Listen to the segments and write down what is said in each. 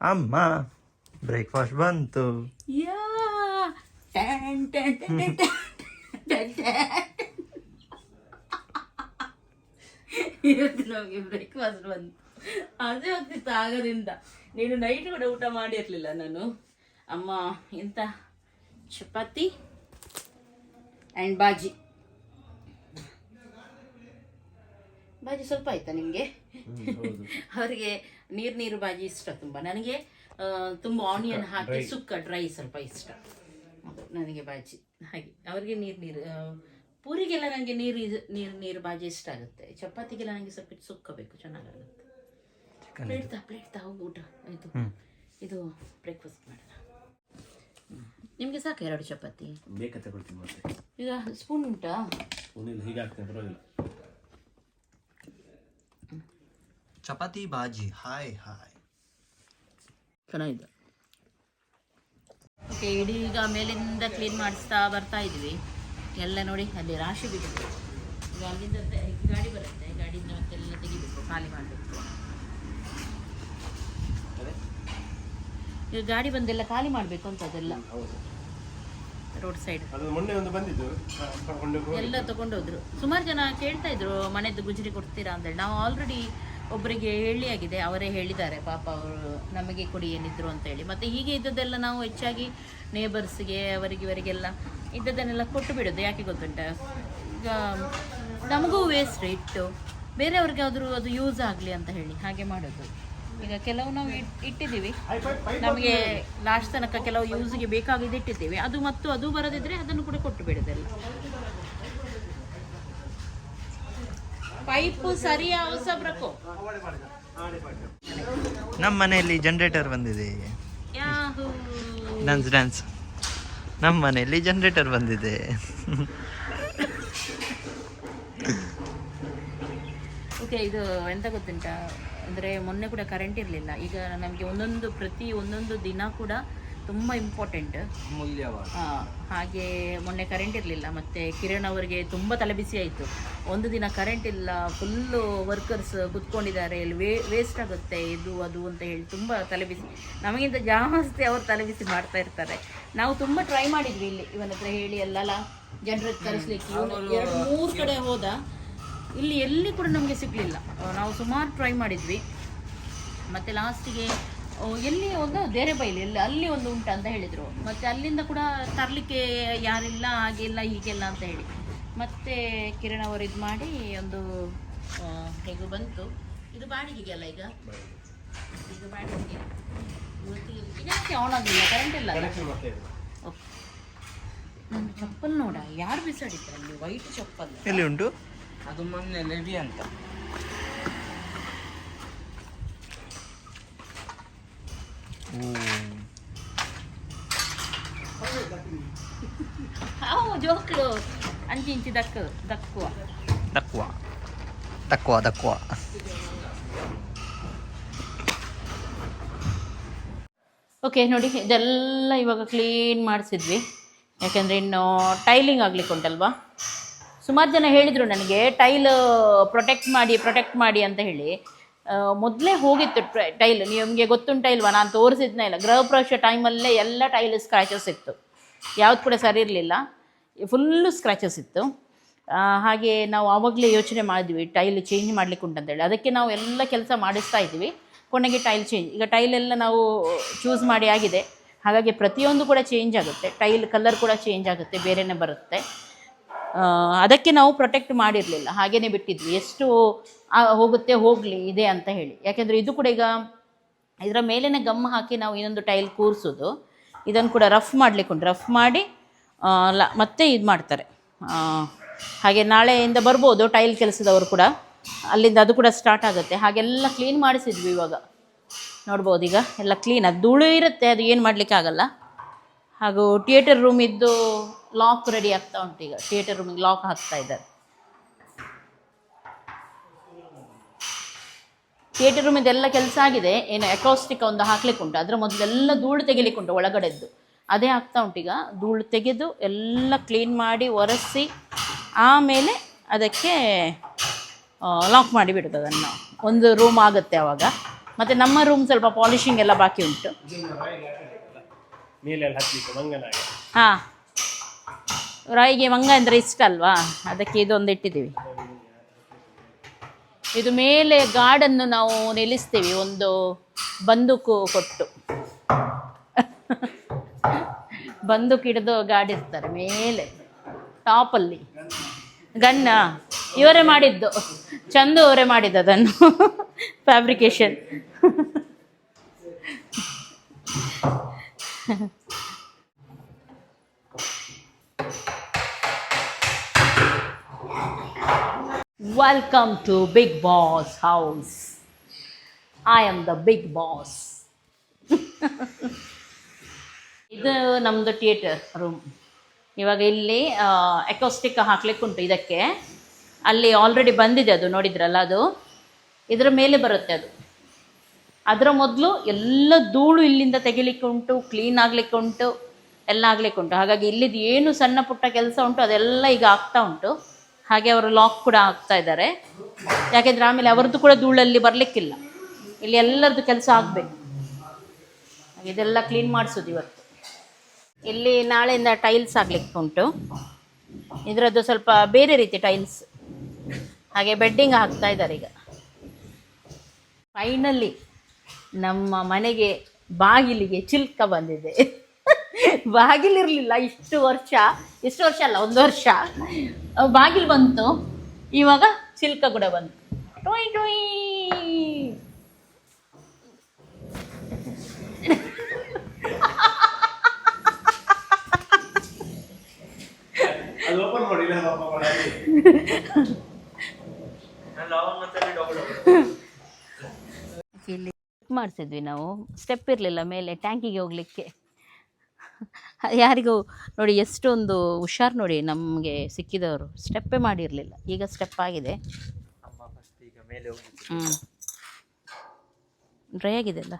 ಅಮ್ಮ ಬ್ರೇಕ್ಫಾಸ್ಟ್ ಬಂತು. ಇವತ್ತು ನಮಗೆ ಬ್ರೇಕ್ಫಾಸ್ಟ್ ಬಂತು. ಅದೇ ಹೋಗ್ತಿತ್ತು ಆಗದಿಂದ ನೀನು ನೈಟ್ ಕೂಡ ಊಟ ಮಾಡಿರ್ಲಿಲ್ಲ ನಾನು. ಅಮ್ಮ ಎಂತ ಚಪಾತಿ ಆ್ಯಂಡ್ ಬಾಜಿ. ಬಾಜಿ ಸ್ವಲ್ಪ ಆಯ್ತಾ ನಿಮಗೆ ಅವರಿಗೆ ನೀರು ನೀರು ಬಾಜಿ ಇಷ್ಟ ತುಂಬ. ನನಗೆ ತುಂಬ ಆನಿಯನ್ ಹಾಕಿ ಸುಕ್ಕ ಡ್ರೈ ಸ್ವಲ್ಪ ಇಷ್ಟ. ನನಗೆ ಬಾಜಿ ಹಾಗೆ. ಅವರಿಗೆ ನೀರು ನೀರು ಪೂರಿಗೆಲ್ಲ ನನಗೆ ನೀರು ಇದು- ನೀರು ನೀರು ಬಾಜಿ ಇಷ್ಟ ಆಗುತ್ತೆ. ಚಪಾತಿಗೆಲ್ಲ ನನಗೆ ಸ್ವಲ್ಪ ಸುಕ್ಕ ಬೇಕು ಚೆನ್ನಾಗಾಗುತ್ತೆ ಪ್ಲೇಟ್ ತಾ ಪ್ಲೇಟ್ ತಾ ಹೋಗು ಊಟ. ಇದು ಇದು ಬ್ರೇಕ್ಫಾಸ್ಟ್ ಮಾಡೋಣ. ನಿಮಗೆ ಸಾಕು ಎರಡು ಚಪಾತಿ? ಬೇಕಾ ತಗೊಳ್ತೀನಿ ಮತ್ತೆ. ಈಗ ಸ್ಪೂನ್ ಉಂಟಾ? ಹೀಗೆ ಚಪಾತಿ ಬಾಜಿ. ಹಾಯ್ ಹಾಯ್ ಚೆನ್ನಾಗಿದೆ. ಓಕೆ ಇಡೀ ಈಗ ಮೇಲಿಂದ ಕ್ಲೀನ್ ಮಾಡಿಸ್ತಾ ಬರ್ತಾ ಇದ್ವಿ. ಎಲ್ಲ ನೋಡಿ ಅಲ್ಲಿ ರಾಶಿ ಬಿಟ್ಟಿದೆ. ಈಗ ಅಲ್ಲಿಂದ ಗಾಡಿ ಬರುತ್ತೆ. ಗಾಡಿಯಿಂದ ಮತ್ತೆಲ್ಲ ತೆಗಿಬೇಕು ಖಾಲಿ ಮಾಡಬೇಕು. ಈಗ ಗಾಡಿ ಬಂದೆಲ್ಲ ಖಾಲಿ ಮಾಡಬೇಕು ಅಂತ ಅದೆಲ್ಲ ಹೌದು ರೋಡ್ ಸೈಡ್ ಅದು ಮೊನ್ನೆ ಒಂದು ಬಂದಿದ್ದು. ಕೊಂಡು ಎಲ್ಲ ತಗೊಂಡೋದ್ರು. ಸುಮಾರು ಜನ ಕೇಳ್ತಾ ಇದ್ರು ಮನೆದು ಗುಜರಿ ಕೊಡ್ತೀರಾ ಅಂತೇಳಿ. ನಾವು ಆಲ್ರೆಡಿ ಒಬ್ಬರಿಗೆ ಹೇಳಿ ಆಗಿದೆ, ಅವರೇ ಹೇಳಿದ್ದಾರೆ, ಪಾಪ ಅವರು ನಮಗೆ ಕೊಡಿ, ಏನಿದ್ರು ಅಂತ ಹೇಳಿ. ಮತ್ತೆ ಹೀಗೆ ಇದ್ದದ್ದೆಲ್ಲ ನಾವು ಹೆಚ್ಚಾಗಿ ನೇಬರ್ಸ್ಗೆ ಅವರಿಗೆ, ಇವರಿಗೆಲ್ಲ ಇದ್ದದನ್ನೆಲ್ಲ ಕೊಟ್ಟು ಬಿಡೋದು. ಯಾಕೆ ಗೊತ್ತುಂಟ? ಈಗ ನಮಗೂ ವೇಸ್ಟ್ ಇಟ್ಟು ಬೇರೆಯವ್ರಿಗೆ ಆದರೂ ಅದು ಯೂಸ್ ಆಗಲಿ ಅಂತ ಹೇಳಿ. ಹಾಗೆ ಮಾಡೋದು. ಈಗ ಕೆಲವು ನಾವು ಇಟ್- ಇಟ್ಟಿದ್ದೀವಿ. ನಮಗೆ ಲಾಸ್ಟ್ ತನಕ ಕೆಲವು ಯೂಸ್ಗೆ ಬೇಕಾಗಿದ್ದು ಇಟ್ಟಿದ್ದೀವಿ. ಅದು ಮತ್ತು ಅದು ಬರದಿದ್ರೆ ಅದನ್ನು ಕೂಡ ಕೊಟ್ಟು ಬಿಡೋದೆಲ್ಲ. ಪೈಪು ಸರಿ ಅವಸಬ್ರಕ್ಕೋ ನಮ್ಮ ಮನೆಯಲ್ಲಿ ಜನರೇಟರ್ ಬಂದಿದೆ. ಡ್ಯಾನ್ಸ್ ಡ್ಯಾನ್ಸ್ ನಮ್ಮ ಮನೆಯಲ್ಲಿ ಜನರೇಟರ್ ಬಂದಿದೆ. ಓಕೆ ಇದು ಎಂತ ಗೊತ್ತುಂಟಾ? ಅಂದರೆ ಮೊನ್ನೆ ಕೂಡ ಕರೆಂಟ್ ಇರಲಿಲ್ಲ. ಈಗ ನಮಗೆ ಒಂದೊಂದು ಪ್ರತಿ ಒಂದೊಂದು ದಿನ ಕೂಡ ತುಂಬ ಇಂಪಾರ್ಟೆಂಟ್ ಹಾಗೆ ಮೊನ್ನೆ ಕರೆಂಟ್ ಇರಲಿಲ್ಲ ಮತ್ತೆ ಕಿರಣ್ ಅವರಿಗೆ ತುಂಬ ತಲೆಬಿಸಿ ಆಯಿತು. ಒಂದು ದಿನ ಕರೆಂಟ್ ಇಲ್ಲ ಫುಲ್ಲು ವರ್ಕರ್ಸ್ ಕುತ್ಕೊಂಡಿದ್ದಾರೆ ಇಲ್ಲಿ ವೇ ವೇಸ್ಟ್ ಆಗುತ್ತೆ ಇದು ಅದು ಅಂತ ಹೇಳಿ ತುಂಬ ತಲೆಬಿಸಿ ನಮಗಿಂತ ಜಾಸ್ತಿ ಅವರು ತಲೆಬಿಸಿ ಮಾಡ್ತಾ ಇರ್ತಾರೆ. ನಾವು ತುಂಬ ಟ್ರೈ ಮಾಡಿದ್ವಿ ಇಲ್ಲಿ ಇವನ ಹತ್ರ ಹೇಳಿ ಎಲ್ಲ ಜನರಿಗೆ ಕರೆಸ್ಲಿಕ್ಕೆ. ಎರಡು ಮೂರು ಕಡೆ ಹೋದ ಇಲ್ಲಿ ಎಲ್ಲಿ ಕೂಡ ನಮಗೆ ಸಿಗಲಿಲ್ಲ. ನಾವು ಸುಮಾರು ಟ್ರೈ ಮಾಡಿದ್ವಿ. ಮತ್ತು ಲಾಸ್ಟಿಗೆ ಎಲ್ಲಿ ಒಂದು ಬೇರೆ ಬೈಲಿ ಎಲ್ಲಿ ಅಲ್ಲಿ ಒಂದು ಉಂಟು ಅಂತ ಹೇಳಿದರು. ಮತ್ತು ಅಲ್ಲಿಂದ ಕೂಡ ತರಲಿಕ್ಕೆ ಯಾರಿಲ್ಲ ಹಾಗೆಲ್ಲ ಹೀಗೆಲ್ಲ ಅಂತ ಹೇಳಿ. ಮತ್ತೆ ಕಿರಣ್ ಅವರು ಇದು ಮಾಡಿ ಒಂದು ಹೇಗೂ ಬಂತು. ಇದು ಬಾಡಿಗೆಗೆ ಅಲ್ಲ ಈಗ? ಈಗ ಬಾಡಿಗೆಗೆ. ಇದಕ್ಕೆ ಆನ್ ಆಗಲಿಲ್ಲ ಕರೆಂಟ್ ಇಲ್ಲ? ಓಕೆ. ನನ್ನ ಚಪ್ಪಲ್ ನೋಡ ಯಾರು ಬಿಸಾಡಿದ್ರು ಅಲ್ಲಿ? ವೈಟ್ ಚಪ್ಪಲ್. ಎಲ್ಲಿ ಉಂಟು? ಅದು ಮೊನ್ನೆ ಲೆವಿ ಅಂತ. ಜೋಕ್ಲು ಅಂಚಿ ಇಂಚಿ ದಕ್ಕ ದಕ್ಕುವ ದಕ್ಕುವ ದಕ್ಕುವ ಓಕೆ ನೋಡಿ ಇದೆಲ್ಲ ಇವಾಗ ಕ್ಲೀನ್ ಮಾಡಿಸಿದ್ವಿ. ಯಾಕೆಂದರೆ ಇನ್ನು ಟೈಲಿಂಗ್ ಆಗ್ಲಿಕ್ಕೆ ಉಂಟಲ್ವಾ? ಸುಮಾರು ಜನ ಹೇಳಿದರು ನನಗೆ ಟೈಲ್ ಪ್ರೊಟೆಕ್ಟ್ ಮಾಡಿ ಪ್ರೊಟೆಕ್ಟ್ ಮಾಡಿ ಅಂತ ಹೇಳಿ. ಮೊದಲೇ ಹೋಗಿತ್ತು ಟೈಲ್. ನಿಮಗೆ ಗೊತ್ತುಂಟ ಇಲ್ವಾ? ನಾನು ತೋರಿಸಿದ್ನೇ ಇಲ್ಲ. ಗೃಹ ಪ್ರವೇಶ ಟೈಮಲ್ಲೇ ಎಲ್ಲ ಟೈಲ್ ಸ್ಕ್ರ್ಯಾಚಸ್ ಇತ್ತು. ಯಾವ್ದು ಕೂಡ ಸರಿ ಇರಲಿಲ್ಲ. ಫುಲ್ಲು ಸ್ಕ್ರ್ಯಾಚಸ್ ಇತ್ತು. ಹಾಗೆ ನಾವು ಆವಾಗಲೇ ಯೋಚನೆ ಮಾಡಿದ್ವಿ, ಟೈಲ್ ಚೇಂಜ್ ಮಾಡ್ಲಿಕ್ಕೆ ಉಂಟಂತೇಳಿ. ಅದಕ್ಕೆ ನಾವು ಎಲ್ಲ ಕೆಲಸ ಮಾಡಿಸ್ತಾ ಇದ್ವಿ. ಕೊನೆಗೆ ಟೈಲ್ ಚೇಂಜ್ ಈಗ ಟೈಲ್ ಎಲ್ಲ ನಾವು ಚೂಸ್ ಮಾಡಿ ಆಗಿದೆ. ಹಾಗಾಗಿ ಪ್ರತಿಯೊಂದು ಕೂಡ ಚೇಂಜ್ ಆಗುತ್ತೆ. ಟೈಲ್ ಕಲರ್ ಕೂಡ ಚೇಂಜ್ ಆಗುತ್ತೆ. ಬೇರೆನೇ ಬರುತ್ತೆ. ಅದಕ್ಕೆ ನಾವು ಪ್ರೊಟೆಕ್ಟ್ ಮಾಡಿರಲಿಲ್ಲ. ಹಾಗೇನೆ ಬಿಟ್ಟಿದ್ವಿ. ಎಷ್ಟು ಹೋಗುತ್ತೆ, ಹೋಗಲಿ, ಇದೆ ಅಂತ ಹೇಳಿ. ಯಾಕೆಂದರೆ ಇದು ಕೂಡ ಈಗ ಇದರ ಮೇಲೇ ಗಮ್ ಹಾಕಿ ನಾವು ಇನ್ನೊಂದು ಟೈಲ್ ಕೂರಿಸೋದು. ಇದನ್ನು ಕೂಡ ರಫ್ ಮಾಡಲಿಕ್ಕೆ ಉಂಟು. ರಫ್ ಮಾಡಿ ಲ, ಮತ್ತೆ ಇದು ಮಾಡ್ತಾರೆ. ಹಾಗೆ ನಾಳೆಯಿಂದ ಬರ್ಬೋದು ಟೈಲ್ ಕೆಲಸದವರು ಕೂಡ. ಅಲ್ಲಿಂದ ಅದು ಕೂಡ ಸ್ಟಾರ್ಟ್ ಆಗುತ್ತೆ. ಹಾಗೆಲ್ಲ ಕ್ಲೀನ್ ಮಾಡಿಸಿದ್ವಿ ಇವಾಗ. ನೋಡ್ಬೋದು ಈಗ. ಎಲ್ಲ ಕ್ಲೀನ್ ಅದು ಧೂಳು ಇರುತ್ತೆ. ಅದು ಏನು ಮಾಡಲಿಕ್ಕೆ ಆಗಲ್ಲ. ಹಾಗೂ ಥಿಯೇಟರ್ ರೂಮಿದ್ದು ಲಾಕ್ ರೆಡಿ ಆಗ್ತಾ ಉಂಟು ಈಗ. ಥಿಯೇಟರ್ ರೂಮಿಗೆ ಲಾಕ್ ಹಾಕ್ತಾ ಇದ್ದಾರೆ. ಥಿಯೇಟರ್ ರೂಮಿದೆಲ್ಲ ಕೆಲಸ ಆಗಿದೆ. ಏನು ಅಕೌಸ್ಟಿಕ್ ಒಂದು ಹಾಕ್ಲಿಕ್ಕೆ ಉಂಟು. ಅದರ ಮೊದಲೆಲ್ಲ ಧೂಳು ತೆಗಿಲಿಕ್ಕೆ ಉಂಟು ಒಳಗಡೆದ್ದು. ಅದೇ ಆಗ್ತಾ ಉಂಟು ಈಗ. ಧೂಳು ತೆಗೆದು ಎಲ್ಲ ಕ್ಲೀನ್ ಮಾಡಿ ಒರೆಸಿ ಆಮೇಲೆ ಅದಕ್ಕೆ ಲಾಕ್ ಮಾಡಿ ಬಿಡೋದು ಅದನ್ನು ಒಂದು ರೂಮ್ ಆಗುತ್ತೆ ಅವಾಗ. ಮತ್ತು ನಮ್ಮ ರೂಮ್ ಸ್ವಲ್ಪ ಪಾಲಿಶಿಂಗ್ ಎಲ್ಲ ಬಾಕಿ ಉಂಟು. ಹಾಂ. ರಾಯಿಗೆ ಮಂಗ ಅಂದರೆ ಇಷ್ಟ ಅಲ್ವಾ? ಅದಕ್ಕೆ ಇದೊಂದು ಇಟ್ಟಿದ್ದೀವಿ. ಇದು ಮೇಲೆ ಗಾರ್ಡನ್ನು ನಾವು ನಿಲ್ಲಿಸ್ತೀವಿ, ಒಂದು ಬಂದೂಕು ಕೊಟ್ಟು. ಬಂದೂಕು ಹಿಡಿದು ಗಾಡಿ ಇರ್ತಾರೆ ಮೇಲೆ, ಟಾಪಲ್ಲಿ. ಗನ್ನ ಇವರೇ ಮಾಡಿದ್ದು. ಚಂದು ಅವರೇ ಮಾಡಿದ್ದು ಅದನ್ನು. Fabrication welcome to Bigg Boss house I am the Bigg Boss ಇದು ನಮ್ಮದು ಥಿಯೇಟರ್ ರೂಮ್ ಇವಾಗ ಇಲ್ಲಿ ಎಕೋಸ್ಟಿಕ್ ಹಾಕ್ಲಿಕ್ಕೆ ಉಂಟು ಇದಕ್ಕೆ. ಅಲ್ಲಿ ಆಲ್ರೆಡಿ ಬಂದಿದೆ ಅದು ನೋಡಿದ್ರಲ್ಲ ಅದು? ಇದರ ಮೇಲೆ ಬರುತ್ತೆ ಅದು. ಅದರ ಮೊದಲು ಎಲ್ಲ ಧೂಳು ಇಲ್ಲಿಂದ ತೆಗಿಲಿಕ್ಕೆ ಉಂಟು ಕ್ಲೀನ್ ಆಗಲಿಕ್ಕೆ ಉಂಟು ಎಲ್ಲ ಆಗಲಿಕ್ಕೆ ಉಂಟು ಹಾಗಾಗಿ ಇಲ್ಲಿದ್ದು ಏನು ಸಣ್ಣ ಪುಟ್ಟ ಕೆಲಸ ಉಂಟು ಅದೆಲ್ಲ ಈಗ ಆಗ್ತಾ ಉಂಟು. ಹಾಗೆ ಅವರು ಲಾಕ್ ಕೂಡ ಆಗ್ತಾ ಇದ್ದಾರೆ. ಯಾಕೆಂದರೆ ಆಮೇಲೆ ಅವರದ್ದು ಕೂಡ ಧೂಳಲ್ಲಿ ಬರಲಿಕ್ಕಿಲ್ಲ. ಇಲ್ಲಿ ಎಲ್ಲರದ್ದು ಕೆಲಸ ಆಗಬೇಕು. ಇದೆಲ್ಲ ಕ್ಲೀನ್ ಮಾಡಿಸೋದು ಇವತ್ತು. ಇಲ್ಲಿ ನಾಳೆಯಿಂದ ಟೈಲ್ಸ್ ಆಗಲಿಕ್ಕೆ ಉಂಟು. ಇದರದ್ದು ಸ್ವಲ್ಪ ಬೇರೆ ರೀತಿ ಟೈಲ್ಸ್ ಹಾಗೆ ಬೆಡ್ಡಿಂಗ್ ಹಾಕ್ತಾ ಇದ್ದಾರೆ ಈಗ. ಫೈನಲಿ ನಮ್ಮ ಮನೆಗೆ ಬಾಗಿಲಿಗೆ ಚಿಲ್ಕ ಬಂದಿದೆ. ಬಾಗಿಲಿರಲಿಲ್ಲ ಇಷ್ಟು ವರ್ಷ ಇಷ್ಟು ವರ್ಷ ಅಲ್ಲ ಒಂದು ವರ್ಷ. ಬಾಗಿಲು ಬಂತು. ಇವಾಗ ಚಿಲ್ಕ ಕೂಡ ಬಂತು. ಟೊಯ್ ಟೊಯ್. ಮಾಡ್ತಿದ್ವಿ ಮಾಡಿಸಿದ್ವಿ ನಾವು. ಸ್ಟೆಪ್ ಇರಲಿಲ್ಲ ಮೇಲೆ ಟ್ಯಾಂಕಿಗೆ ಹೋಗಲಿಕ್ಕೆ. ಯಾರಿಗೂ ನೋಡಿ ಎಷ್ಟೊಂದು ಹುಷಾರು ನೋಡಿ ನಮಗೆ ಸಿಕ್ಕಿದವರು. ಸ್ಟೆಪ್ಪೇ ಮಾಡಿರಲಿಲ್ಲ. ಈಗ ಸ್ಟೆಪ್ ಆಗಿದೆ. ಹ್ಞೂ ಡ್ರೈ ಆಗಿದೆ ಅಲ್ಲ?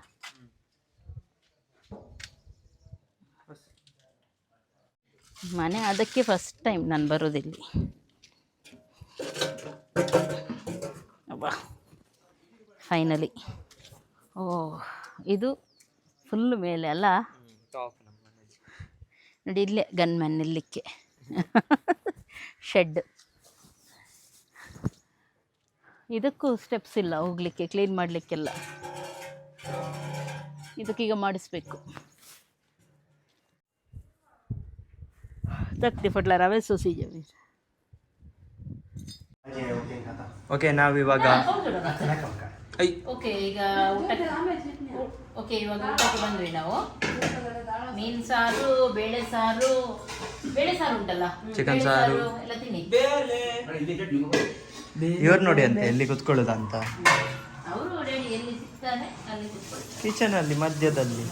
ಮನೆ ಅದಕ್ಕೆ ಫಸ್ಟ್ ಟೈಮ್ ನಾನು ಬರೋದಿಲ್ಲಿ. ಅಬ್ಬಾ. ಫೈನಲಿ ಓ ಇದು ಫುಲ್ ಮೇಲೆ ಅಲ್ಲ? ನೋಡಿ ಇಲ್ಲೇ ಗನ್ ಮ್ಯಾನ್ ನಿಲ್ಲಕ್ಕೆ. ಶೆಡ್ ಇದಕ್ಕೂ ಸ್ಟೆಪ್ಸ್ ಇಲ್ಲ ಹೋಗ್ಲಿಕ್ಕೆ ಕ್ಲೀನ್ ಮಾಡಲಿಕ್ಕೆಲ್ಲ. ಇದಕ್ಕೀಗ ಮಾಡಿಸ್ಬೇಕು. ತಕ್ತಿ ಫಟ್ಲ ರವೆ ಸೋಸಿ ಓಕೆ ನಾವಿವಾಗ ಓಕೆ ಈಗ ಊಟಕ್ಕೆ ಓಕೆ ಇವಾಗ ಊಟಕ್ಕೆ ಬಂದ್ವಿ ನಾವು. ಮೀನ್ ಸಾರು ಬೇಳೆ ಸಾರು. ಬೇಳೆ ಸಾರು ಉಂಟಲ್ಲ? ಚಿಕನ್ ಸಾರು. ಎಲ್ಲ ತಿನ್ನಿ. ಇವ್ರು ನೋಡಿ ಅಂತ ಎಲ್ಲಿ ಕುತ್ಕೊಳ್ಳೋದು ಅಂತ. ಅವರು ರೆಡಿ ಎಲ್ಲಿ ಸಿಗ್ತಾನೆ ಅಲ್ಲಿ ಕೂತ್ಕೊಳ್ಳಿ ಕಿಚನ್ ಅಲ್ಲಿ ಮಧ್ಯದಲ್ಲಿ.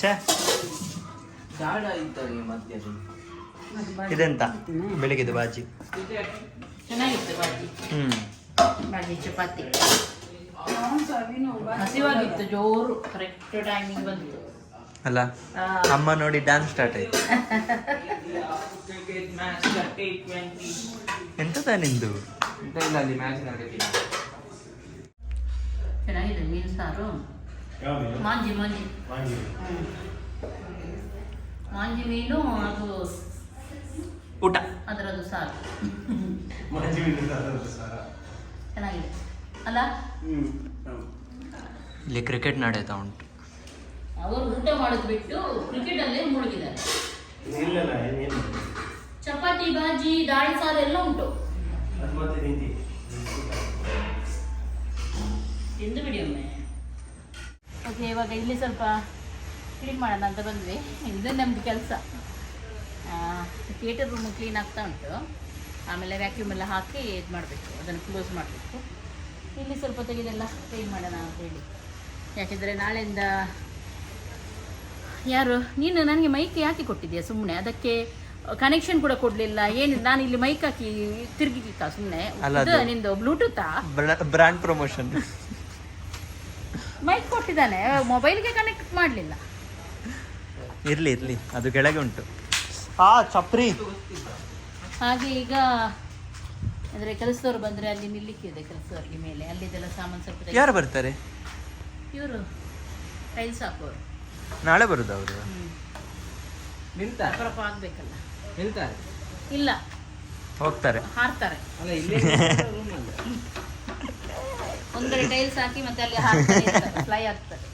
ಛೇ. ಜಾಡ ಇದ್ದಾರೆ ಮಧ್ಯದಲ್ಲಿ. ಇದೆಂತ? ಬೆಳಿಗ್ಗೆದು ಬಾಜಿ. ಚೆನ್ನಾಗಿತ್ತು ಬಾಜಿ. ಹ್ಮ್. ಬಾಜಿ ಚಪಾತಿ. ಹಸಿವಾಗಿತ್ತು ಜೋರು. ಕರೆಕ್ಟ್ ಟೈಮಿಂಗ್ ಬಂತು. ಅಲ್ಲ ಆ, ಅಮ್ಮ ನೋಡಿ ಡ್ಯಾನ್ಸ್ ಸ್ಟಾರ್ಟ್ ಆಯ್ತು. ಎಂತದ ನಿಂದು? ಅಂತ ಇಲ್ಲ ಅಲ್ಲಿ ಮ್ಯಾಚ್ ನಡೆದಿಲ್ಲ ಚೆನ್ನಾಗಿದೆ ಮೀನು ಸಾರು. ಯಾವುದು ಮಾಂಜಿ. ಮಾಂಜಿ. ಮಾಂಜಿ ಮೀನು ಅದು ಊಟ. ಅದರದ್ದು ಸಾರು. ಮಾಂಜಿ ಮೀನು ಅದರದ್ದು ಸಾರ. ಚೆನ್ನಾಗಿದೆ. ಅಲ್ಲ? ಇಲ್ಲಿ ಕ್ರಿಕೆಟ್ ನಡೆಯುತ್ತಾ ಉಂಟು. ಅವರು ಊಟ ಮಾಡೋದು ಬಿಟ್ಟು ಕ್ರಿಕೆಟಲ್ಲೇ ಮುಳುಗಿದ್ದಾರೆ. ಇಲ್ಲಲ್ಲ ಏನೇನು ಚಪಾತಿ ಬಾಜಿ ದಾಳಿ ಸಾರು ಎಲ್ಲ ಉಂಟು. ಎಂದು ಬಿಡಿ ಒಮ್ಮೆ. ಓಕೆ ಇವಾಗ ಇಲ್ಲಿ ಸ್ವಲ್ಪ ಕ್ಲೀನ್ ಮಾಡೋಣ ಅಂತ ಬಂದ್ವಿ. ಇದು ನಮ್ಮದು ಕೆಲಸ. ಥಿಯೇಟರ್ ರೂಮ್ ಕ್ಲೀನ್ ಆಗ್ತಾ ಉಂಟು. ಆಮೇಲೆ ವ್ಯಾಕ್ಯೂಮ್ ಎಲ್ಲ ಹಾಕಿ ಇದು ಮಾಡಬೇಕು ಅದನ್ನು ಕ್ಲೋಸ್ ಮಾಡಬೇಕು. ಇಲ್ಲಿ ಸ್ವಲ್ಪ ತೆಗೆದೆಲ್ಲ ಕ್ಲೀನ್ ಮಾಡೋಣ ಅಂತ ಹೇಳಿ. ಯಾಕೆಂದರೆ ನಾಳೆಯಿಂದ ಯಾರು ನೀನು ನನಗೆ ಮೈಕ್ ಯಾಕೆ ಕೊಟ್ಟಿದ್ಯಾ ಸುಮ್ಮನೆ ಅದಕ್ಕೆ ಕನೆಕ್ಷನ್ ಕೂಡ ಕೊಡಲಿಲ್ಲ. ಏನು ನಾನು ಇಲ್ಲಿ ಮೈಕ್ ಹಾಕಿ ತಿರುಗಿಕ್ಕ ಸುಮ್ಮನೆ ಅದು- ನಿಂದು ಬ್ಲೂಟೂತಾ? ಬ್ರ್ಯಾಂಡ್ ಪ್ರಮೋಷನ್ ಮೈಕ್ ಕೊಟ್ಟಿದ್ದಾನೆ. ಮೊಬೈಲ್ಗೆ ಕನೆಕ್ಟ್ ಮಾಡಲಿಲ್ಲ. ಇರ್ಲಿ ಇರ್ಲಿ. ಅದು ಕೆಳಗೆ ಉಂಟು. ಆ ಚಪ್ರಿ ಹಾಗೆ ಈಗ ಅಂದರೆ ಕೆಲಸದವ್ರು ಬಂದರೆ ಅಲ್ಲಿ ನಿಲ್ಲಿಕ್ಕಿದೆ ಕೆಲಸದವ್ರಿಗೆ ಮೇಲೆ. ಅಲ್ಲಿದೆಲ್ಲ ಸಾಮಾನು ಸ್ವಲ್ಪ ಯಾರು ಬರ್ತಾರೆ? ಇವರು ಟೈಲ್ಸ್ ಹಾಕೋರು. ನಾಳೆ ಬರುದು ಅವರು? ನಿಲ್ತಾರೆ? ಆಗ್ಬೇಕಲ್ಲ. ನಿಲ್ತಾರೆ? ಇಲ್ಲ. ಹೋಗ್ತಾರೆ. ಹಾರ್ತಾರೆ. ಅಲ್ಲ ಇಲ್ಲೇ ರೂಮ್ ಅಲ್ಲ. ಒಂದೆರಡು ಟೈಲ್ಸ್ ಹಾಕಿ ಮತ್ತೆ ಅಲ್ಲಿ ಹಾರ್ತಾರೆ ಫ್ಲೈ ಆಗ್ತಾರೆ.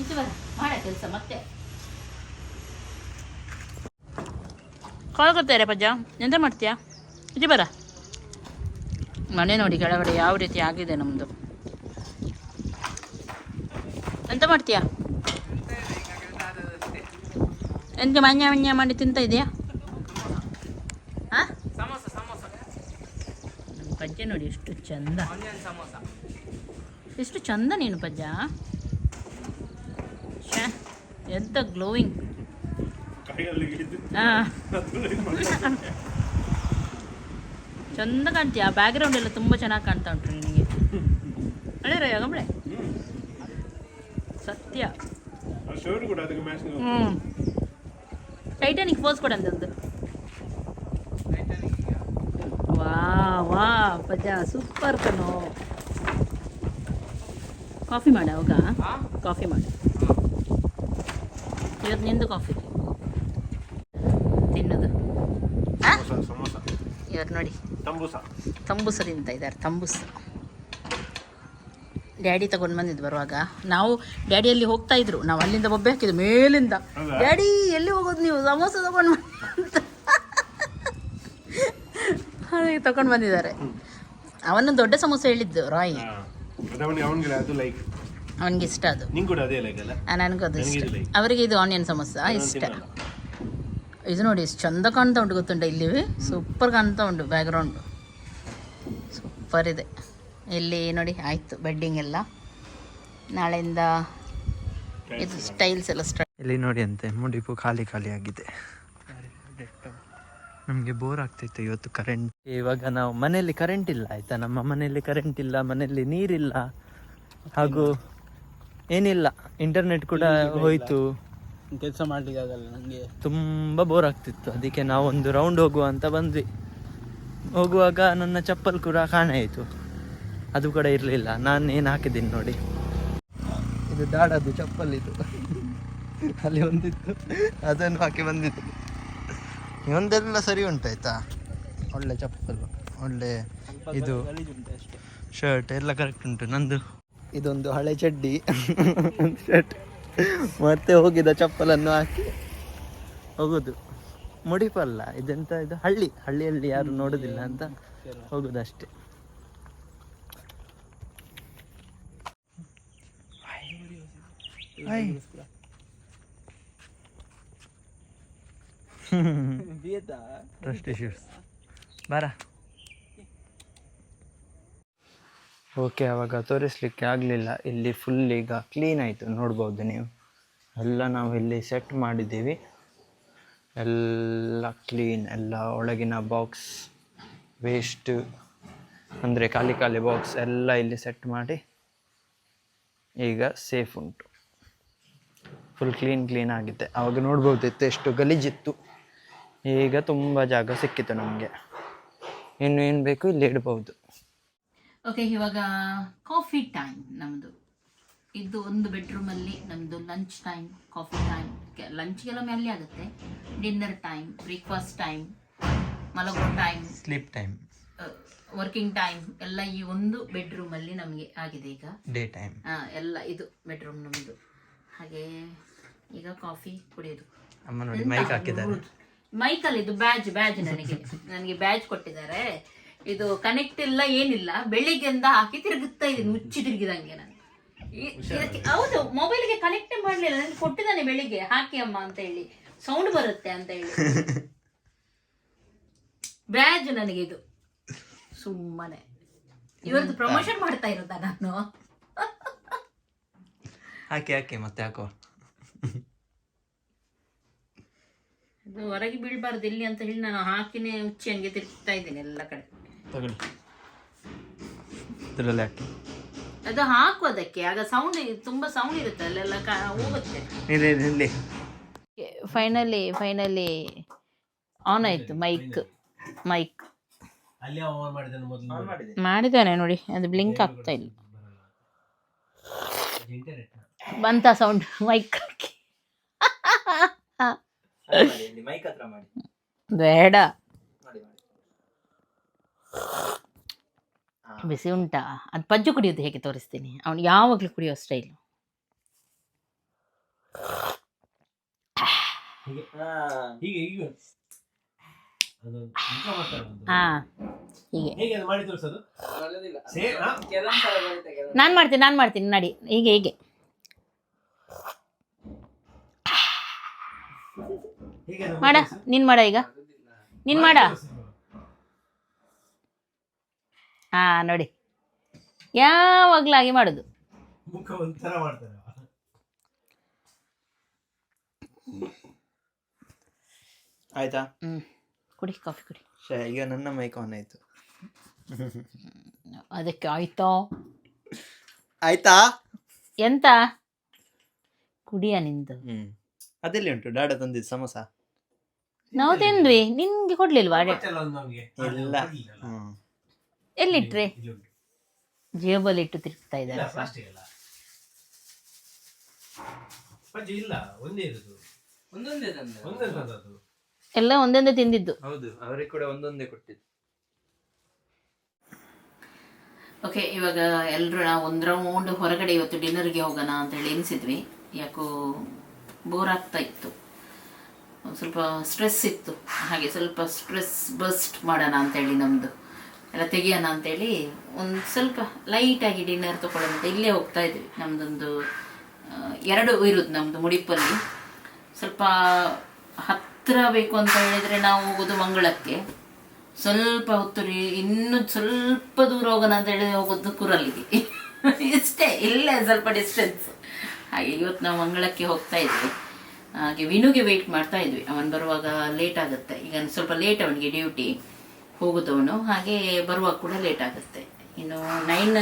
ಇದು ಬರ ಮಾಡ ಕೆಲಸ ಮತ್ತೆ. ಕೊಳ್ಕೊತಾರೆ ಪಜ್ಜ ಎಂತ ಮಾಡ್ತೀಯಾ? ಇಲ್ಲಿ ಬರ. ಮನೆ ನೋಡಿ ಕೆಳಗಡೆ ಯಾವ ರೀತಿ ಆಗಿದೆ ನಮ್ಮದು ಎಂತ ಮಾಡ್ತೀಯಾ? ಎಂತ ಮನ್ಯ ಮನ್ಯ ಮಾಡಿ ತಿಂತ ಇದೆಯಾ? ಪಜ್ಜೆ ನೋಡಿ ಎಷ್ಟು ಚಂದ. ಎಷ್ಟು ಚಂದ ನೀನು ಪಜ್ಜ. ಎಂತ ಗ್ಲೋವಿಂಗ್ ಚಂದ ಕಾಣ್ತೀಯ. ಆ ಬ್ಯಾಕ್ಗ್ರೌಂಡ್ ಎಲ್ಲ ತುಂಬ ಚೆನ್ನಾಗಿ ಕಾಣ್ತಾ ಉಂಟು ನಿನಗೆ. ಅಳೆ ರೇ ಗಮಳೆ ಸತ್ಯ. ಹ್ಞೂ ಟೈಟಾನಿಕ್ ಪೋಸ್ ಕೊಡಂತಂದು ವಾ ವಾ ಪಜ ಸೂಪರ್ ಕಣೋ. ಕಾಫಿ ಮಾಡ ಅವಾಗ. ಕಾಫಿ ಮಾಡಿ. ಇವತ್ತು ನಿಂದು ಕಾಫಿ ತಿನ್ನೋದು ಸಮೋಸ ಸಮೋಸ ಇವತ್ತು ನೋಡಿ ತಂಬೂಸ. ತಂಬೂಸ ತಿಂತ ಇದ್ದಾರೆ ತಂಬೂಸ. ಡ್ಯಾಡಿ ತಗೊಂಡು ಬಂದಿದ್ದು ಬರುವಾಗ. ನಾವು ಡ್ಯಾಡಿಯಲ್ಲಿ ಹೋಗ್ತಾ ಇದ್ರು. ನಾವು ಅಲ್ಲಿಂದ ಬೊಬ್ಬೆ ಹಾಕಿದ್ರು ಮೇಲಿಂದ. ಡ್ಯಾಡಿ ಎಲ್ಲಿ ಹೋಗೋದು ನೀವು? ಸಮೋಸ ತಗೊಂಡು ಬಂದ ಹಾಗೆ ತಗೊಂಡು ಬಂದಿದ್ದಾರೆ. ಅವನು ದೊಡ್ಡ ಸಮೋಸ ಹೇಳಿದ್ದು ರಾಯ್. ಅವನಿಗೆ ಇಷ್ಟ ಅದು. ಅಲ್ಲ? ನನಗೂ ಅದು ಇಷ್ಟ. ಅವರಿಗೆ ಇದು ಆನಿಯನ್ ಸಮೋಸ ಇಷ್ಟ. ಇದು ನೋಡಿ ಎಷ್ಟು ಚಂದ ಕಾಣ್ತಾ ಉಂಟು ಗೊತ್ತುಂಟ ಇಲ್ಲಿ ಸೂಪರ್ ಕಾಣ್ತಾ ಉಂಟು ಬ್ಯಾಕ್ಗ್ರೌಂಡು ಸೂಪರ್ ಇದೆ ಇಲ್ಲಿ ನೋಡಿ ಆಯಿತು ಬೆಡ್ಡಿಂಗ್ ಎಲ್ಲ. ನಾಳೆಯಿಂದ ಇದು ಸ್ಟೈಲ್ಸ್ ಎಲ್ಲ ಸ್ಟಾರ್ಟ್ ಇಲ್ಲಿ ನೋಡಿ ಅಂತೆ ಮುಡಿಪು ಖಾಲಿ ಖಾಲಿ ಆಗಿದೆ. ನಮಗೆ ಬೋರ್ ಆಗ್ತಿತ್ತು ಇವತ್ತು ಕರೆಂಟ್ ಇವಾಗ ನಾವು ಮನೆಯಲ್ಲಿ ಕರೆಂಟ್ ಇಲ್ಲ ಆಯ್ತಾ? ನಮ್ಮ ಮನೆಯಲ್ಲಿ ಕರೆಂಟ್ ಇಲ್ಲ ಮನೆಯಲ್ಲಿ ನೀರಿಲ್ಲ. ಹಾಗೂ ಏನಿಲ್ಲ ಇಂಟರ್ನೆಟ್ ಕೂಡ ಹೋಯಿತು. ಕೆಲಸ ಮಾಡ್ಲಿಕ್ಕೆ ಆಗಲ್ಲ ನಮಗೆ ತುಂಬ ಬೋರ್ ಆಗ್ತಿತ್ತು. ಅದಕ್ಕೆ ನಾವು ಒಂದು ರೌಂಡ್ ಹೋಗುವ ಅಂತ ಬಂದ್ವಿ. ಹೋಗುವಾಗ ನನ್ನ ಚಪ್ಪಲ್ ಕೂಡ ಕಾಣಾಯಿತು ಅದು ಕೂಡ ಇರಲಿಲ್ಲ. ನಾನು ಏನು ಹಾಕಿದ್ದೀನಿ ನೋಡಿ. ಇದು ದಾಡದು ಚಪ್ಪಲ್ ಇದು. ಅಲ್ಲಿ ಒಂದಿತ್ತು. ಅದನ್ನು ಹಾಕಿ ಬಂದಿತ್ತು ಒಂದೆಲ್ಲ ಸರಿ ಉಂಟಾಯ್ತಾ ಒಳ್ಳೆ ಚಪ್ಪಲು, ಒಳ್ಳೆ ಇದು ಶರ್ಟ್ ಎಲ್ಲ ಕರೆಕ್ಟ್ ಉಂಟು. ನಂದು. ಇದೊಂದು ಹಳೆ ಚಡ್ಡಿ. ಶರ್ಟ್ ಮತ್ತೆ ಹೋಗಿದ ಚಪ್ಪಲನ್ನು ಹಾಕಿ ಹೋಗುದು. ಮುಡಿಪಲ್ಲ ಇದೆಂತ ಇದು? ಹಳ್ಳಿ ಹಳ್ಳಿಯಲ್ಲಿ ಯಾರು ನೋಡುದಿಲ್ಲ ಅಂತ ಹೋಗುದಷ್ಟೇ. ಟ್ರಸ್ಟ್ ಇಶ್ಯೂಸ್ ಬಾರ. ಓಕೆ ಅವಾಗ ತೋರಿಸ್ಲಿಕ್ಕೆ ಆಗಲಿಲ್ಲ. ಇಲ್ಲಿ ಫುಲ್ ಈಗ ಕ್ಲೀನ್ ಆಯಿತು. ನೋಡ್ಬೋದು ನೀವು. ಎಲ್ಲ ನಾವು ಇಲ್ಲಿ ಸೆಟ್ ಮಾಡಿದ್ದೀವಿ. ಎಲ್ಲ ಕ್ಲೀನ್ ಎಲ್ಲ ಒಳಗಿನ ಬಾಕ್ಸ್ ವೇಸ್ಟ್ ಅಂದರೆ ಖಾಲಿ ಖಾಲಿ ಬಾಕ್ಸ್ ಎಲ್ಲ ಇಲ್ಲಿ ಸೆಟ್ ಮಾಡಿ ಈಗ ಸೇಫ್ ಉಂಟು. ಫುಲ್ ಕ್ಲೀನ್ ಕ್ಲೀನ್ ಆಗಿದೆ. ಅವಾಗ ನೋಡ್ಬೋದಿತ್ತು ಎಷ್ಟು ಗಲೀಜಿತ್ತು. ಈಗ ತುಂಬ ಜಾಗ ಸಿಕ್ಕಿತು ನಮಗೆ. ಇನ್ನು ಏನು ಬೇಕು ಇಲ್ಲಿ ಇಡ್ಬೋದು ಓಕೆ ಇವಾಗ ಕಾಫಿ ಟೈಮ್ ನಮ್ಮದು ಇದು ಒಂದು ಬೆಡ್ರೂಮಲ್ಲಿ ನಮ್ಮದು lunch time coffee time lunch ಕೆಲವೊಮ್ಮೆ ಅಲ್ಲಿ ಆಗುತ್ತೆ. Dinner time breakfast time ಮಲಗೋ time sleep time working time ಎಲ್ಲ ಈ ಒಂದು ಬೆಡ್ರೂಮಲ್ಲಿ ನಮಗೆ ಆಗಿದೆ ಈಗ. ಡೇ ಟೈಮ್ ಎಲ್ಲ ಇದು ಬೆಡ್ರೂಮ್ ನಮ್ಮದು ಹಾಗೆ ಈಗ ಕಾಫಿ ಕುಡಿಯೋದು. ಅಮ್ಮ ನೋಡಿ ಮೈಕ್ ಹಾಕಿದ್ದಾರೆ. ಮೈಕಲ್ಲಿ ಇದು ಬ್ಯಾಜ್ ಬ್ಯಾಜ್ ನನಗೆ. ನನಗೆ ಬ್ಯಾಜ್ ಕೊಟ್ಟಿದ್ದಾರೆ. ಇದು ಕನೆಕ್ಟ್ ಇಲ್ಲ ಏನಿಲ್ಲ. ಬೆಳಿಗ್ಗೆಯಿಂದ ಹಾಕಿ ತಿರುಗುತ್ತಾ ಇದೀನಿ ಮುಚ್ಚಿ ತಿರುಗಿದಂಗೆ ನಾನು. ಹೌದು ಮೊಬೈಲ್ಗೆ ಕನೆಕ್ಟ್ ಮಾಡ್ಲಿಲ್ಲ ನನಗೆ ಕೊಟ್ಟಿದ್ದಾನೆ ಬೆಳಿಗ್ಗೆ ಹಾಕಿ ಅಮ್ಮ ಅಂತ ಹೇಳಿ. ಸೌಂಡ್ ಬರುತ್ತೆ ಅಂತ ಹೇಳಿ. ಬ್ಯಾಜ್ ನನಗೆ ಇದು. ಸುಮ್ಮನೆ. ಇವತ್ತು ಪ್ರಮೋಷನ್ ಮಾಡ್ತಾ ಇರೋದಾ ನಾನು? ಹಾಕಿ ಹಾಕಿ ಮತ್ತೆ ಹಾಕೋ. ಇದು ಹೊರಗೆ ಬೀಳ್ಬಾರ್ದು ಇಲ್ಲಿ ಅಂತ ಹೇಳಿ ನಾನು ಹಾಕಿನೇ ಉಚ್ಚಿ ಹಂಗೆ ತಿರುಗ್ತಾ ಇದ್ದೀನಿ ಎಲ್ಲ ಕಡೆ. ತಗೊಳ್ಳಿ. ಇದರಲ್ಲಿ ಹಾಕಿ. ಅದು ಹಾಕು ಅದಕ್ಕೆ. ಆಗ ಸೌಂಡ್ ತುಂಬಾ ಸೌಂಡ್ ಇರುತ್ತೆ ಅಲ್ಲೆಲ್ಲ ಕ- ಹೋಗುತ್ತೆ. ಇಲ್ಲಿ ಇಲ್ಲಿ ಫೈನಲಿ ಫೈನಲಿ ಆನ್ ಆಯ್ತು ಮೈಕ್ ಮೈಕ್ ಅಲ್ಲಿ ಆನ್ ಮಾಡಿದ್ದಾನೆ ಮೊದಲು. ಮಾಡಿದ್ದಾನೆ ನೋಡಿ ಅದು ಬ್ಲಿಂಕ್ ಆಗ್ತಾ ಇಲ್ಲ. ಬಂತ ಸೌಂಡ್ ಮೈಕ್ ಮೈಕ್ ಹತ್ರ ಮಾಡಿ. ಬೇಡ. ಮಾಡಿ ಮಾಡಿ. ಬಿಸಿ ಉಂಟಾ? ಅದು ಪಜ್ಜು ಕುಡಿಯೋದು ಹೇಗೆ ತೋರಿಸ್ತೀನಿ? ಅವನು ಯಾವಾಗಲೂ ಕುಡಿಯೋ ಸ್ಟೈಲ್ ಹೀಗೆ ಹೀಗೆ ಅದು ಮುಖ ಮಾಡ್ತಾರೆ ಹಾ ಹೀಗೆ. ಹೇಗೆ ಅದು ಮಾಡಿ ತೋರಿಸೋದು? ಸೇಮ್ ನಾನು ಮಾಡ್ತೀನಿ ನಾನು ಮಾಡ್ತೀನಿ ನಡಿ. ಹೀಗೆ ಹೀಗೆ. ಮಾಡ ನೀನು ಮಾಡ ಈಗ. ನೀನು ಮಾಡ. ಹಾ ನೋಡಿ. ಯಾವಾಗಲೂ ಹಾಗೆ ಮಾಡೋದು? ಮುಖ ಒಂಥರ ಮಾಡ್ತಾರೆ ಅವ. ಆಯ್ತಾ? ಹ್ಞೂ ಕುಡಿ ಕಾಫಿ ಕುಡಿ. ಶ್ಶೆ, ಈಗ ನನ್ನ ಮೈಕ್ ಆನ್ ಆಯ್ತು. ಅದಕ್ಕೆ ಆಯ್ತಾ? ಆಯ್ತಾ? ಎಂತ? ಕುಡಿಯ ನಿಂದು. ಹ್ಮ್ ಅದೆಲ್ಲಿ ಉಂಟು? ಡಾಡ ತಂದಿದ್ದು ಸಮೋಸ? ನಾವು ತಿಂದ್ವಿ. ನಿನ್ಗೆ ಕೊಡ್ಲಿಲ್ವಾ? ಇಲ್ಲ. ಹ್ಮ್. ಎಲ್ಲಿಟ್ರಿ. ಜೇಬಲ್ಲಿ ಇಟ್ಟು ತಿರುಗ್ತಾ ಇಲ್ಲ ಇದ್ದಾರೆ ಪ್ಲಾಸ್ಟಿಕ್ ಅಲ್ಲ ಪಜ್ಜು ಇಲ್ಲ ಒಂದೇ ಇರುದು. ಒಂದೊಂದೇ ತಂದ ಒಂದೇ ತಂದದ್ದು. ಎಲ್ಲ ಒಂದೊಂದೇ ತಿಂದಿದ್ದು. ಹೌದು ಅವರಿಗೆ ಕೂಡ ಒಂದೊಂದೇ ಕೊಟ್ಟಿದ್ದು. ಓಕೆ ಇವಾಗ ಎಲ್ಲರೂ ನಾವು ಒಂದು ರೌಂಡ್ ಹೊರಗಡೆ ಇವತ್ತು ಡಿನ್ನರ್ಗೆ ಹೋಗೋಣ ಅಂತ ಹೇಳಿ ಎನಿಸಿದ್ವಿ ಯಾಕೋ ಬೋರ್ ಆಗ್ತಾ ಇತ್ತು. ಒಂದ್ ಸ್ವಲ್ಪ ಸ್ಟ್ರೆಸ್ ಇತ್ತು. ಹಾಗೆ ಸ್ವಲ್ಪ ಸ್ಟ್ರೆಸ್ ಬಸ್ಟ್ ಮಾಡೋಣ ಅಂತೇಳಿ ನಮ್ಮದು ಎಲ್ಲ ತೆಗಿಯೋಣ ಅಂತೇಳಿ ಒಂದು ಸ್ವಲ್ಪ ಲೈಟಾಗಿ ಡಿನ್ನರ್ ತೊಗೊಳ್ಳೋಣ ಅಂತ ಇಲ್ಲೇ ಹೋಗ್ತಾ ಇದ್ವಿ. ನಮ್ಮದೊಂದು ಎರಡು ಇರೋದು ನಮ್ಮದು ಮುಡಿಪಲ್ಲಿ. ಸ್ವಲ್ಪ ಹತ್ತಿರ ಬೇಕು ಅಂತ ಹೇಳಿದರೆ ನಾವು ಹೋಗೋದು ಮಂಗಳಕ್ಕೆ. ಸ್ವಲ್ಪ ಹೊತ್ತು ಇನ್ನೂ ಸ್ವಲ್ಪ ದೂರ ಹೋಗೋಣ ಅಂತ ಹೇಳಿ ಹೋಗೋದು ಕುರಲ್ಲಿಗೆ. ಇಷ್ಟೇ, ಇಲ್ಲೇ ಸ್ವಲ್ಪ ಡಿಸ್ಟೆನ್ಸ್ ಹಾಗೆ ಇವತ್ತು ನಾವು ಮಂಗಳಕ್ಕೆ ಹೋಗ್ತಾ ಇದ್ವಿ. ಹಾಗೆ ವಿನುಗೆ ವೆಯ್ಟ್ ಮಾಡ್ತಾ ಇದ್ವಿ. ಅವನು ಬರುವಾಗ ಲೇಟ್ ಆಗುತ್ತೆ. ಈಗ ಸ್ವಲ್ಪ ಲೇಟ್ ಅವನಿಗೆ ಡ್ಯೂಟಿ ಹೋಗುದವನು. ಹಾಗೆ ಬರುವಾಗ ಕೂಡ ಲೇಟ್ ಆಗುತ್ತೆ. ಇನ್ನು ನೈನ್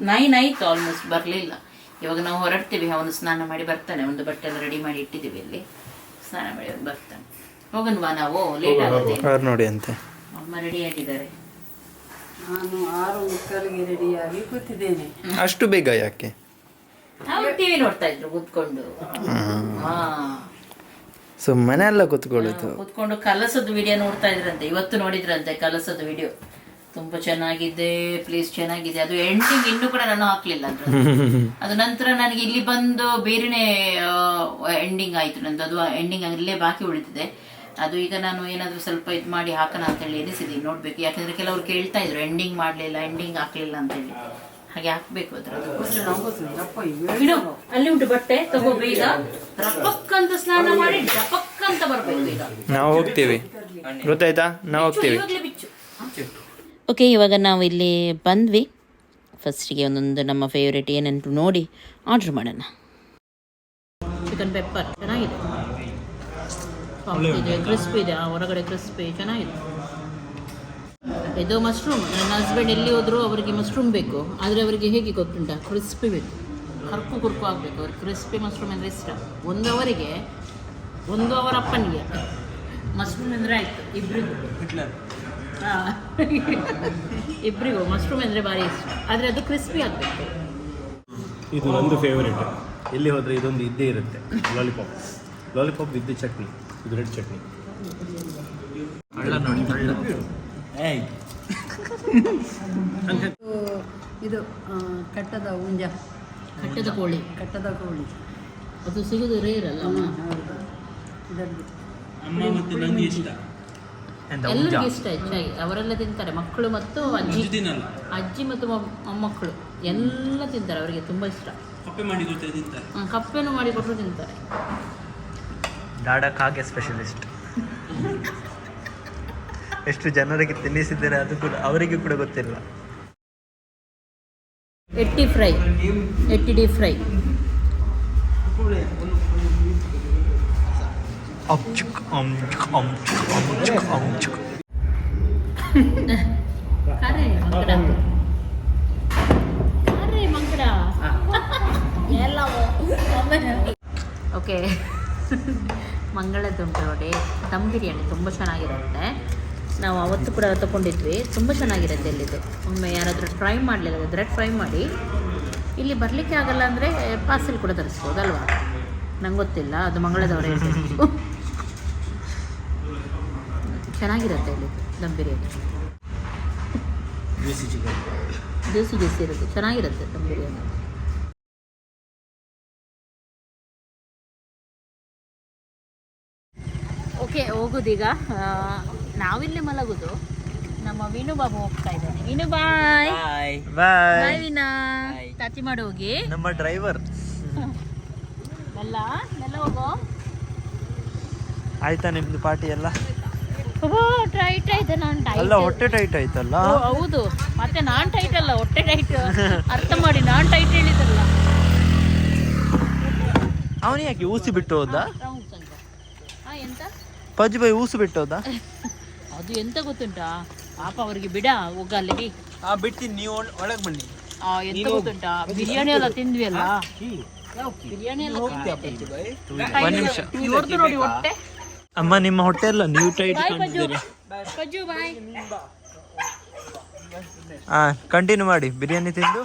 ನೈನ್ ಆಯ್ತು ಆಲ್ಮೋಸ್ಟ್ ಬರಲಿಲ್ಲ. ಇವಾಗ ನಾವು ಹೊರಡ್ತೀವಿ ಅವನು ಸ್ನಾನ ಮಾಡಿ ಬರ್ತಾನೆ. ಒಂದು ಬಟ್ಟೆ ಎಲ್ಲ ರೆಡಿ ಮಾಡಿ ಇಟ್ಟಿದ್ದೀವಿ ಇಲ್ಲಿ. ಸ್ನಾನ ಮಾಡಿ ಅವ್ನು ಬರ್ತಾನೆ. ಹೋಗನ್ವಾ ನಾವು? ಲೇಟ್ ಆಗುತ್ತೆ. ಅವ್ರು ನೋಡಿ ಅಂತೆ. ಅಮ್ಮ ರೆಡಿ ಆಗಿದ್ದಾರೆ. ನಾನು ಆರು ಮುಕ್ಕಾಲಿಗೆ ರೆಡಿಯಾಗಿ ಕೂತಿದ್ದೇನೆ. ಅಷ್ಟು ಬೇಗ ಯಾಕೆ? ನಾವು ಟಿವಿ ನೋಡ್ತಾ ಇದ್ರು ಕೂತ್ಕೊಂಡು. ಹಾ. ಸುಮ್ಮನೆ ಎಲ್ಲ ಕೂತ್ಕೊಳ್ಳೋದು ಕೂತ್ಕೊಂಡು ಕಲಸದ ವಿಡಿಯೋ ನೋಡ್ತಾ ಇದ್ರಂತೆ. ಇವತ್ತು ನೋಡಿದ್ರಂತೆ ಕಲಸದ ವಿಡಿಯೋ ತುಂಬಾ ಚೆನ್ನಾಗಿದೆ ಪ್ಲೀಸ್ ಚೆನ್ನಾಗಿದೆ. ಅದು ಎಂಡಿಂಗ್ ಇನ್ನು ಕೂಡ ನಾನು ಹಾಕ್ಲಿಲ್ಲ ಅದ ಅದು ನಂತರ ನನಗೆ ಇಲ್ಲಿ ಬಂದು ಬೇರೆನೆ ಎಂಡಿಂಗ್ ಆಯ್ತು. ನಂದು ಅದು ಎಂಡಿಂಗ್ ಅಲ್ಲೇ ಬಾಕಿ ಉಳಿದಿದೆ. ಅದು ಈಗ ನಾನು ಏನಾದರೂ ಸ್ವಲ್ಪ ಇದು ಮಾಡಿ ಹಾಕೋಣ ಅಂತೇಳಿ ಎನಿಸಿದ್ದೀನಿ ನೋಡ್ಬೇಕು. ಯಾಕಂದ್ರೆ ಕೆಲವರು ಕೇಳ್ತಾ ಇದ್ರು ಎಂಡಿಂಗ್ ಮಾಡ್ಲಿಲ್ಲ ಎಂಡಿಂಗ್ ಹಾಕ್ಲಿಲ್ಲ ಅಂತೇಳಿ ಹಾಗೆ ಹಾಕ್ಬೇಕು ಅದ್ರ ಇಡು ಅಲ್ಲಿ ಉಂಟು ಬಟ್ಟೆ ತಗೋಬೇಕು ಈಗ. ರಪಕ್ ಅಂತ ಸ್ನಾನ ಮಾಡಿ ಡಪಕ್ ಅಂತ ಬರ್ಬೇಕು ಈಗ. ನಾವು ಹೋಗ್ತೀವಿ. ಗೊತ್ತಾಯ್ತಾ? ನಾವು ಹೋಗ್ತೀವಿ. ಇವಾಗ್ಲೇ ಬಿಚ್ಚು. ಓಕೆ ಇವಾಗ ನಾವು ಇಲ್ಲಿ ಬಂದ್ವಿ. ಫಸ್ಟಿಗೆ ಒಂದೊಂದು ನಮ್ಮ ಫೇವ್ರೇಟ್ ಏನಂತ ನೋಡಿ ಆರ್ಡ್ರ್ ಮಾಡೋಣ. ಚಿಕನ್ ಪೆಪ್ಪರ್ ಚೆನ್ನಾಗಿದೆ. ಸಾಫ್ಟ್ ಇದೆ ಕ್ರಿಸ್ಪಿ ಇದೆ. ಆ ಹೊರಗಡೆ ಕ್ರಿಸ್ಪಿ ಚೆನ್ನಾಗಿದೆ. ಇದು ಮಶ್ರೂಮ್ ನನ್ನ ಹಸ್ಬೆಂಡ್ ಎಲ್ಲಿ ಹೋದರೂ ಅವರಿಗೆ ಮಶ್ರೂಮ್ ಬೇಕು. ಆದರೆ ಅವರಿಗೆ ಹೇಗೆ ಗೊತ್ತುಂಟ? ಕ್ರಿಸ್ಪಿ ಬೇಕು. ಕರ್ಕು ಕುರ್ಕು ಆಗಬೇಕು. ಅವ್ರಿಗೆ ಕ್ರಿಸ್ಪಿ ಮಶ್ರೂಮ್ ಅಂದರೆ ಇಷ್ಟ. ಒಂದು ಅವರಿಗೆ ಒಂದು ಅವರ ಅಪ್ಪನಿಗೆ. ಮಶ್ರೂಮ್ ಅಂದರೆ ಆಯಿತು. ಇಬ್ಬರಿಗೂ ಹಾಂ. ಇಬ್ಬರಿಗೂ ಮಶ್ರೂಮ್ ಅಂದರೆ ಭಾರಿ ಇಷ್ಟ. ಆದರೆ ಅದು ಕ್ರಿಸ್ಪಿ ಆಗಬೇಕು. ಇದು ಒಂದು ಫೇವರೇಟ್ ಎಲ್ಲಿ ಹೋದ್ರೆ ಇದೊಂದು ಇದ್ದೇ ಇರುತ್ತೆ. ಲಾಲಿಪಾಪ್ ಲಾಲಿಪಾಪ್ ವಿತ್ ಚಟ್ನಿ ಇದು ರೆಡ್ ಚಟ್ನಿ ಇದು ಕಟ್ಟದ ಉಂಜ. ಕಟ್ಟದ ಕೋಳಿ. ಕಟ್ಟದ ಕೋಳಿ. ಅದು ಸಿಗೋದು ರೇರ್ ಅಲ್ಲ? ಹೌದು. ಅಮ್ಮ ಮತ್ತೆ ನಂಗೆ ಇಷ್ಟ. ಎಲ್ಲರಿಗೂ ಇಷ್ಟ ಹೆಚ್ಚಾಗಿ. ಅವರೆಲ್ಲ ತಿಂತಾರೆ. ಮಕ್ಕಳು ಮತ್ತು ಅಜ್ಜಿ. ಅಜ್ಜಿ ಮತ್ತು ಮೊಮ್- ಮೊಮ್ಮಕ್ಕಳು. ಎಲ್ಲ ತಿಂತಾರೆ ಅವರಿಗೆ ತುಂಬ ಇಷ್ಟ. ಕಪ್ಪೆ ಮಾಡಿ ತಿಂತಾರೆ. ಕಪ್ಪೆನೂ ಮಾಡಿ ಕೊಟ್ಟರು ತಿಂತಾರೆ. ಡಾಡಾ ಕಾಗೆ ಸ್ಪೆಷಲಿಸ್ಟ್ ಎಷ್ಟು ಜನರಿಗೆ ತಿನ್ನಿಸಿದ್ದಾರೆ ಅದು ಕೂಡ ಅವರಿಗೆ ಕೂಡ ಗೊತ್ತಿಲ್ಲ. ಎಟ್ಟಿ ಫ್ರೈ ಎಟ್ಟಿ ಡಿ ಫ್ರೈ. ಓಕೆ ಮಂಗಳದುಂಟು ನೋಡಿ. ದಮ್ ಬಿರಿಯಾನಿ ತುಂಬ ಚೆನ್ನಾಗಿರುತ್ತೆ. ನಾವು ಅವತ್ತು ಕೂಡ ತಗೊಂಡಿದ್ವಿ. ತುಂಬ ಚೆನ್ನಾಗಿರುತ್ತೆ ಇಲ್ಲಿದು ಒಮ್ಮೆ ಯಾರಾದರೂ ಟ್ರೈ ಮಾಡಲಿಲ್ಲ ಅಂದರೆ ಫ್ರೈ ಮಾಡಿ. ಇಲ್ಲಿ ಬರಲಿಕ್ಕೆ ಆಗಲ್ಲ ಅಂದರೆ ಪಾರ್ಸೆಲ್ ಕೂಡ ತರಿಸ್ಬೋದಲ್ವಾ ನಂಗೆ ಗೊತ್ತಿಲ್ಲ. ಅದು ಮಂಗಳದವರೇ ಹೇಳ್ತಾರೆ ಚೆನ್ನಾಗಿರುತ್ತೆ ಇಲ್ಲಿ ದಮ್ ಬಿರಿಯಾನಿ. ಬಿಸಿ ಬಿಸಿ ಇರುತ್ತೆ. ಚೆನ್ನಾಗಿರುತ್ತೆ ದಮ್ ಬಿರಿಯಾನಿ. ಹೋಗೋದೀಗ. ನಾವಿಲ್ಲಿ ಮಲಗುದು. ನಮ್ಮ ವೀಣು ಬಾಬು ಹೋಗ್ತಾ ಇದ್ದಾನೆ. ವೀಣು ಬಾಯ್. ಬಾಯ್. ಬಾಯ್. ಬಾಯ್ ವೀಣಾ. ತಾತಿ ಮಾಡಿ ಹೋಗಿ. ನಮ್ಮ ಡ್ರೈವರ್. ಎಲ್ಲ ಎಲ್ಲ ಹೋಗೋ. ಆಯ್ತಾ ನಿಮ್ದು ಪಾರ್ಟಿ ಎಲ್ಲ? ಓ ಟೈಟ್ ಆಯ್ತು ನಾನು ಟೈಟ್. ಅಲ್ಲ ಹೊಟ್ಟೆ ಟೈಟ್ ಆಯ್ತಲ್ಲ? ಓ, ಹೌದು. ಮತ್ತೆ ನಾನ್ ಟೈಟ್ ಅಲ್ಲ ಹೊಟ್ಟೆ ಟೈಟ್. ಅರ್ಥ ಮಾಡಿ ನಾನ್ ಟೈಟ್ ಹೇಳಿದಲ್ಲ ಅವನು ಯಾಕೆ ಊಸಿ ಬಿಟ್ಟು ಹೋದ? ಪಜ್ಜಿ ಬೈ ಊಸು ಬಿಟ್ಟೋದಾ? ಹೋದ ಅದು ಎಂತ ಗೊತ್ತುಂಟಾ? ಪಾಪ ಅವರಿಗೆ ಬಿಡ ಹೋಗ ಅಲ್ಲಿಗೆ. ಹಾ ಬಿಡ್ತೀನಿ ನೀವು ಒಳಗೆ ಬನ್ನಿ. ಆ, ಎಂತ ಗೊತ್ತುಂಟಾ? ಬಿರಿಯಾನಿ ಎಲ್ಲ ತಿಂದ್ವಿ ಅಲ್ಲ? ಬಿರಿಯಾನಿ ಎಲ್ಲ ಒಂದ್ ನಿಮಿಷ. ನೋಡ್ದು ನೋಡಿ ಹೊಟ್ಟೆ. ಅಮ್ಮ ನಿಮ್ಮ ಹೊಟ್ಟೆ ಎಲ್ಲ ನೀವು ಟೈಟ್ ಕಾಣ್ತಿದ್ದೀರಿ? ಪಜ್ಜು ಬಾಯ್ ಹಾ ಕಂಟಿನ್ಯೂ ಮಾಡಿ. ಬಿರಿಯಾನಿ ತಿಂದು?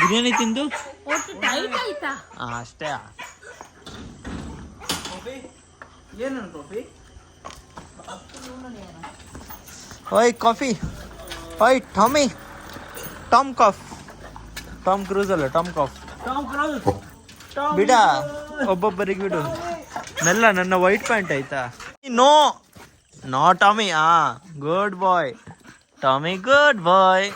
ಬಿರಿಯಾನಿ ತಿಂದು ಒಟ್ಟು ಟೈಟ್ ಆಯ್ತಾ? ಹಾ ಅಷ್ಟೇ. ಕಾಫಿ? ಓಯ್ ಕಾಫಿ. ಓಯ್ ಟಾಮಿ. ಟಾಮ್ ಕಾಫ್. ಟಾಮ್ ಕ್ರೂಸ್ ಅಲ್ಲ ಟಾಮ್ ಕಾಫ್. ಬಿಡ. ಒಬ್ಬೊಬ್ಬರಿಗೆ ಬಿಡು. ಮೆಲ್ಲ ನನ್ನ ವೈಟ್ ಪ್ಯಾಂಟ್ ಆಯ್ತಾ? No no Tommy. ಆ ಗುಡ್ ಬಾಯ್ ಟಾಮಿ ಗುಡ್ ಬಾಯ್